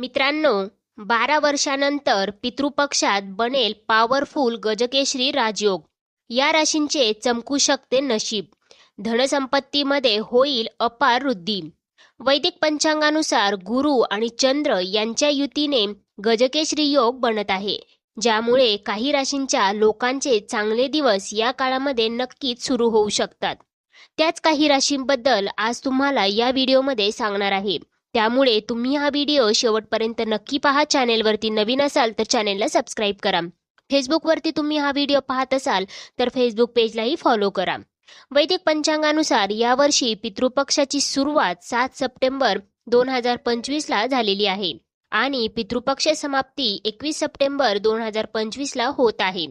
मित्रांनो बारा वर्षानंतर पितृपक्षात बनेल पॉवरफुल गजकेश्री राजयोग. या राशींचे चमकू शकते नशीब. धनसंपत्तीमध्ये होईल अपार वृद्धी. वैदिक पंचांगानुसार गुरु आणि चंद्र यांच्या युतीने गजकेश्री योग बनत आहे ज्यामुळे काही राशींच्या लोकांचे चांगले दिवस या काळामध्ये नक्कीच सुरू होऊ शकतात. त्याच काही राशींबद्दल आज तुम्हाला या व्हिडिओमध्ये सांगणार आहे. त्यामुळे तुम्ही हा व्हिडिओ शेवटपर्यंत नक्की पहा. चॅनेलवरती नवीन असाल तर चॅनेलला सबस्क्राईब करा. फेसबुकवरती तुम्ही हा व्हिडिओ पाहत असाल तर फेसबुक पेजलाही फॉलो करा. वैदिक पंचांगानुसार यावर्षी पितृपक्षाची सुरुवात सात सप्टेंबर दोन हजार पंचवीसला झालेली आहे आणि पितृपक्ष समाप्ती एकवीस सप्टेंबर दोन हजार पंचवीसला होत आहे.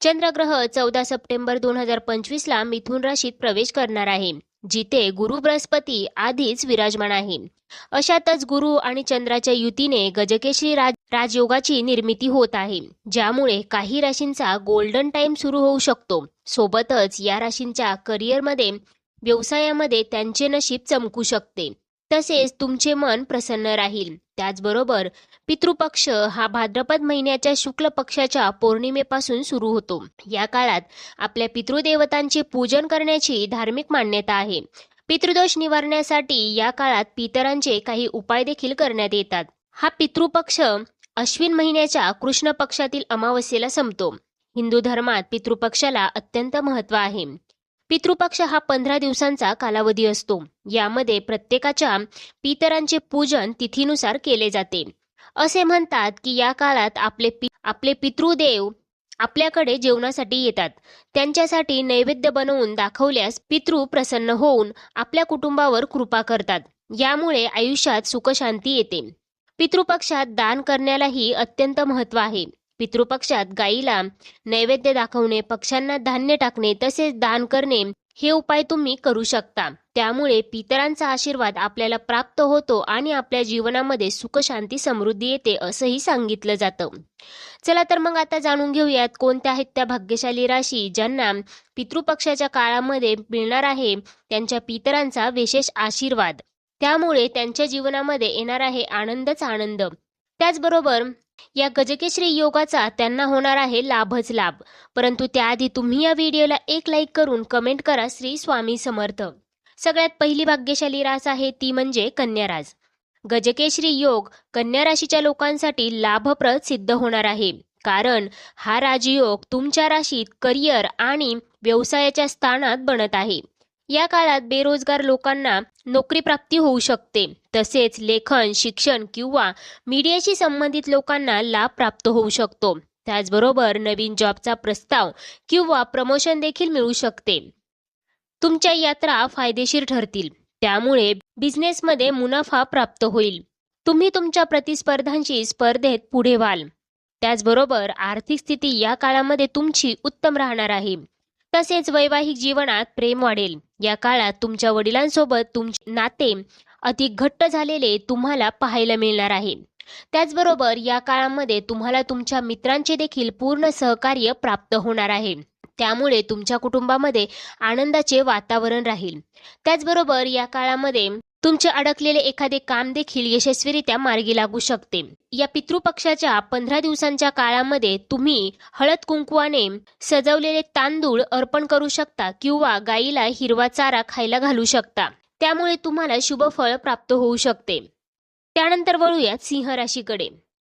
चंद्रग्रह चौदा सप्टेंबर दोन हजार पंचवीसला मिथुन राशीत प्रवेश करणार आहे. जिथे गुरु बृहस्पती आधीच विराजमान आहे. अशातच गुरु आणि चंद्राच्या युतीने गजकेश्री राज राजयोगाची निर्मिती होत आहे. ज्यामुळे काही राशींचा गोल्डन टाइम सुरू होऊ शकतो. सोबतच या राशींच्या करिअरमध्ये व्यवसायामध्ये त्यांचे नशीब चमकू शकते. तसेच तुमचे मन प्रसन्न राहील. त्याचबरोबर पितृपक्ष हा भाद्रपद महिन्याच्या शुक्ल पक्षाच्या पौर्णिमेपासून सुरू होतो. या काळात आपल्या पितृदेवतांचे पूजन करण्याची धार्मिक मान्यता आहे. पितृदोष निवारण्यासाठी या काळात पितरांचे काही उपाय देखील करण्यात येतात. हा पितृपक्ष अश्विन महिन्याच्या कृष्ण पक्षातील अमावस्येला संपतो. हिंदू धर्मात पितृपक्षाला अत्यंत महत्त्व आहे. पितृपक्ष हा पंधरा दिवसांचा कालावधी असतो. यामध्ये प्रत्येकाच्या पितरांचे पूजन तिथीनुसार केले जाते. असे म्हणतात की या काळात आपले पि आपले पितृदेव आपल्याकडे जेवणासाठी येतात. त्यांच्यासाठी नैवेद्य बनवून दाखवल्यास पितृ प्रसन्न होऊन आपल्या कुटुंबावर कृपा करतात. यामुळे आयुष्यात सुखशांती येते. पितृपक्षात दान करण्यालाही अत्यंत महत्त्व आहे. पितृपक्षात गायीला नैवेद्य दाखवणे पक्ष्यांना धान्य टाकणे तसेच दान करणे हे उपाय तुम्ही करू शकता. त्यामुळे पितरांचा आशीर्वाद आपल्याला प्राप्त होतो आणि आपल्या जीवनामध्ये सुख शांती समृद्धी येते असंही सांगितलं जातं. चला तर मग आता जाणून घेऊयात कोणत्या आहेत त्या भाग्यशाली राशी ज्यांना पितृपक्षाच्या काळामध्ये मिळणार आहे त्यांच्या पितरांचा विशेष आशीर्वाद. त्यामुळे त्यांच्या जीवनामध्ये येणार आहे आनंदच आनंद. त्याचबरोबर या गजकेश्री योगाचा त्यांना होणार आहे लाभच लाभ. परंतु त्याआधी तुम्ही या व्हिडिओला एक लाईक करून कमेंट करा श्री स्वामी समर्थ. सगळ्यात पहिली भाग्यशाली रास आहे ती म्हणजे कन्याराज गजकेश्री योग कन्या राशीच्या लोकांसाठी लाभप्रद सिद्ध होणार आहे. कारण हा राजयोग तुमच्या राशीत करिअर आणि व्यवसायाच्या स्थानात बनत आहे. या काळात बेरोजगार लोकांना नोकरी प्राप्ती होऊ शकते. तसेच लेखन शिक्षण किंवा मीडियाशी संबंधित लोकांना लाभ प्राप्त होऊ शकतो. त्याचबरोबर नवीन जॉबचा प्रस्ताव किंवा प्रमोशन देखील मिळू शकते. तुमच्या यात्रा फायदेशीर ठरतील. त्यामुळे बिझनेसमध्ये मुनाफा प्राप्त होईल. तुम्ही तुमच्या प्रतिस्पर्धांशी स्पर्धेत पुढे व्हाल. त्याचबरोबर आर्थिक स्थिती या काळामध्ये तुमची उत्तम राहणार आहे. तसेच वैवाहिक जीवनात प्रेम वाढेल. या काळात तुमच्या वडिलांसोबत तुमचे नाते अधिक घट्ट झालेले तुम्हाला पाहायला मिळणार आहे. त्याचबरोबर या काळामध्ये तुम्हाला तुमच्या मित्रांचे देखील पूर्ण सहकार्य प्राप्त होणार आहे. त्यामुळे तुमच्या कुटुंबामध्ये आनंदाचे वातावरण राहील. त्याचबरोबर या काळामध्ये तुमचे अडकलेले एखादे काम देखील यशस्वीरित्या मार्गी लागू शकते. या पितृपक्षाच्या पंधरा दिवसांच्या काळामध्ये तुम्ही हळद कुंकुवाने सजवलेले तांदूळ अर्पण करू शकता किंवा गाईला हिरवा चारा खायला घालू शकता. त्यामुळे तुम्हाला शुभ फळ प्राप्त होऊ शकते. त्यानंतर वळूयात सिंह राशीकडे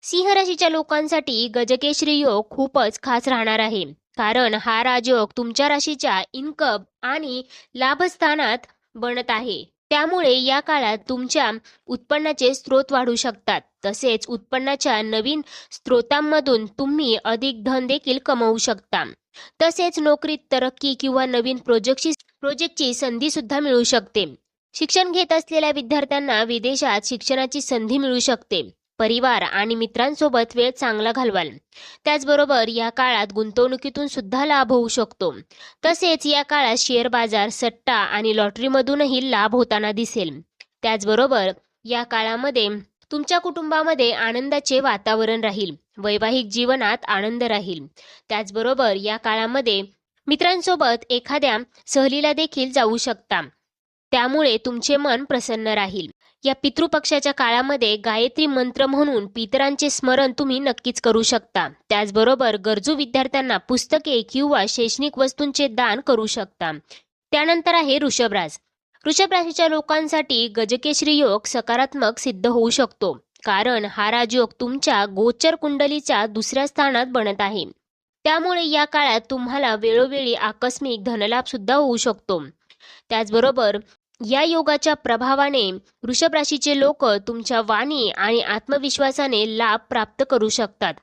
सिंह राशीच्या लोकांसाठी गजकेश्री योग खूपच खास राहणार आहे. कारण हा राजयोग तुमच्या राशीच्या इन्कम आणि लाभस्थानात बनत आहे. त्यामुळे या काळात तुमच्या उत्पन्नाचे स्रोत वाढू शकतात. तसेच उत्पन्नाच्या नवीन स्रोतांमधून तुम्ही अधिक धन देखील कमवू शकता. तसेच नोकरीत तरक्की किंवा नवीन प्रोजेक्टची प्रोजेक्टची संधी सुद्धा मिळू शकते. शिक्षण घेत असलेल्या विद्यार्थ्यांना विदेशात शिक्षणाची संधी मिळू शकते. परिवार आणि मित्रांसोबत वेळ चांगला घालवाल. त्याचबरोबर या काळात गुंतवणुकीतून सुद्धा लाभ होऊ शकतो. तसेच या काळात शेअर बाजार सट्टा आणि लॉटरीमधूनही लाभ होताना दिसेल. त्याचबरोबर या काळामध्ये तुमच्या कुटुंबामध्ये आनंदाचे वातावरण राहील. वैवाहिक जीवनात आनंद राहील. त्याचबरोबर या काळामध्ये मित्रांसोबत एखाद्या सहलीला देखील जाऊ शकता. त्यामुळे तुमचे मन प्रसन्न राहील. या पितृपक्षाच्या काळामध्ये गायत्री मंत्र म्हणून पितरांचे स्मरण तुम्ही नक्कीच करू शकता. त्याचबरोबर गरजू विद्यार्थ्यांना पुस्तके किंवा शैक्षणिक वस्तूंचे दान करू शकता. त्यानंतर आहे ऋषभराज ऋषभ राशीच्या लोकांसाठी गजकेश्री योग सकारात्मक सिद्ध होऊ शकतो. कारण हा राजयोग तुमच्या गोचर कुंडलीच्या दुसऱ्या स्थानात बनत आहे. त्यामुळे या काळात तुम्हाला वेळोवेळी आकस्मिक धनलाभ सुद्धा होऊ शकतो. त्याचबरोबर या योगाच्या प्रभावाने वृषभ राशीचे लोक तुमच्या वाणी आणि आत्मविश्वासाने लाभ प्राप्त करू शकतात.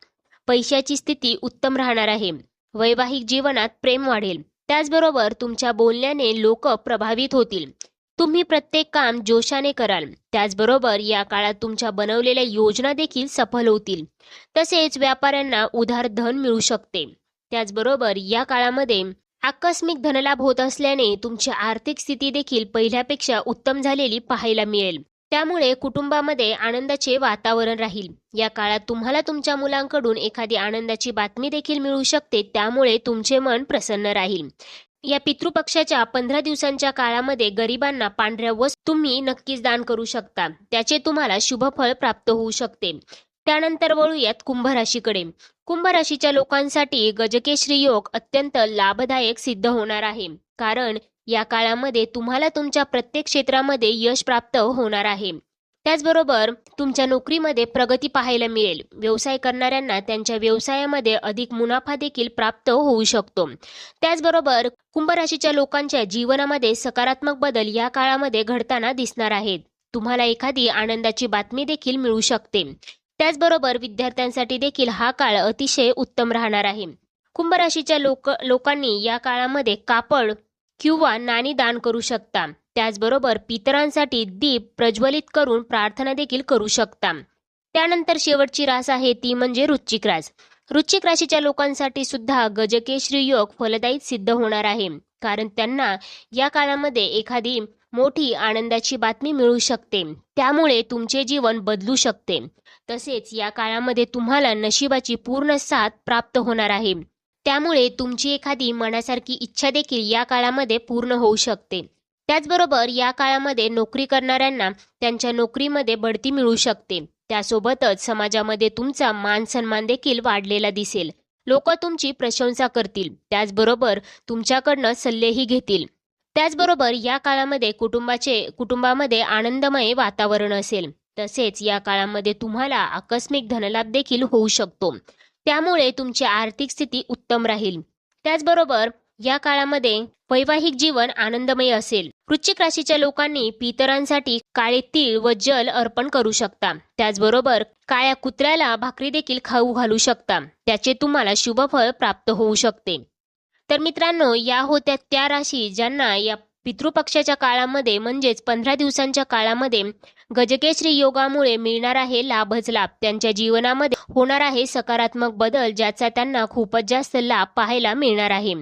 पैशाची स्थिती उत्तम राहणार आहे. वैवाहिक जीवनात प्रेम वाढेल. त्याचबरोबर तुमच्या बोलण्याने लोक प्रभावित होतील. तुम्ही प्रत्येक काम जोशाने कराल. त्याचबरोबर या काळात तुमच्या बनवलेल्या योजना देखील सफल होतील. तसेच व्यापाऱ्यांना उधार धन मिळू शकते. त्याचबरोबर या काळामध्ये आकस्मिक धनलाभ होत असल्याने तुमची आर्थिक स्थिती देखील पहिल्यापेक्षा उत्तम झालेली पाहायला मिळेल. त्यामुळे कुटुंबामध्ये आनंदाचे वातावरण राहील. या काळात तुम्हाला तुमच्या मुलांकडून एखादी आनंदाची बातमी देखील मिळू शकते त्यामुळे तुमचे मन प्रसन्न राहील. या पितृपक्षाच्या पंधरा दिवसांच्या काळामध्ये गरिबांना पांढऱ्या वस्तू तुम्ही नक्कीच दान करू शकता. त्याचे तुम्हाला शुभफळ प्राप्त होऊ शकते. त्यानंतर वळूयात कुंभ राशीकडे कुंभ राशीच्या लोकांसाठी गजकेश्री योग अत्यंत लाभदायक सिद्ध होणार आहे. कारण या काळामध्ये तुम्हाला तुमच्या प्रत्येक क्षेत्रामध्ये यश प्राप्त होणार आहे. त्याचबरोबर तुमच्या नोकरीमध्ये प्रगती पाहायला मिळेल. व्यवसाय करणाऱ्यांना त्यांच्या व्यवसायामध्ये अधिक मुनाफा देखील प्राप्त होऊ शकतो. त्याचबरोबर कुंभ राशीच्या लोकांच्या जीवनामध्ये सकारात्मक बदल या काळामध्ये घडताना दिसणार आहेत. तुम्हाला एखादी आनंदाची बातमी देखील मिळू शकते. त्याचबरोबर विद्यार्थ्यांसाठी देखील हा काळ अतिशय उत्तम राहणार आहे. कुंभ राशीच्या लोक लोकांनी या काळामध्ये कापड किंवा नाणी दान करू शकता. त्याचबरोबर पितरांसाठी दीप प्रज्वलित करून प्रार्थना देखील करू शकता. त्यानंतर शेवटची रास आहे ती म्हणजे वृश्चिक रास. वृश्चिक राशीच्या लोकांसाठी सुद्धा गजकेश्री योग फलदायी सिद्ध होणार आहे. कारण त्यांना या काळामध्ये एखादी मोठी आनंदाची बातमी मिळू शकते. त्यामुळे तुमचे जीवन बदलू शकते. तसेच या काळामध्ये तुम्हाला नशिबाची पूर्ण साथ प्राप्त होणार आहे. त्यामुळे तुमची एखादी मनासारखी इच्छा देखील या काळामध्ये पूर्ण होऊ शकते. त्याचबरोबर या काळामध्ये नोकरी करणाऱ्यांना त्यांच्या नोकरीमध्ये बढती मिळू शकते. त्यासोबतच समाजामध्ये तुमचा मान सन्मान देखील वाढलेला दिसेल. लोक तुमची प्रशंसा करतील. त्याचबरोबर तुमच्याकडनं सल्लेही घेतील. त्याचबरोबर या काळामध्ये कुटुंबाचे कुटुंबामध्ये आनंदमय वातावरण असेल. तसेच या काळामध्ये तुम्हाला आकस्मिक धनलाभ देखील होऊ शकतो. त्यामुळे तुमची आर्थिक स्थिती उत्तम राहील. त्याचबरोबर या काळामध्ये वैवाहिक जीवन आनंदमय असेल. वृश्चिक राशीच्या लोकांनी पितरांसाठी काळे तीळ व जल अर्पण करू शकता. त्याचबरोबर काळ्या कुत्र्याला भाकरी देखील खाऊ घालू शकता. त्याचे तुम्हाला शुभफळ प्राप्त होऊ शकते. तर मित्रांनो या होत्या त्या राशी ज्यांना या पितृपक्षाच्या काळामध्ये म्हणजेच पंधरा दिवसांच्या काळामध्ये गजकेश्री योगामुळे मिळणार आहे लाभच लाभ. त्यांच्या जीवनामध्ये होणार आहे सकारात्मक बदल ज्याचा त्यांना खूपच जास्त लाभ पाहायला मिळणार आहे.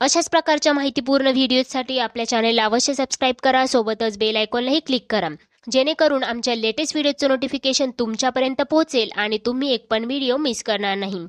अशाच प्रकारच्या माहितीपूर्ण व्हिडिओसाठी आपल्या चॅनेलला अवश्य सबस्क्राईब करा सोबतच बेल आयकॉनलाही क्लिक करा. जेणेकरून आमच्या लेटेस्ट व्हिडिओचं नोटिफिकेशन तुमच्यापर्यंत पोहोचेल आणि तुम्ही एक पण व्हिडिओ मिस करणार नाही.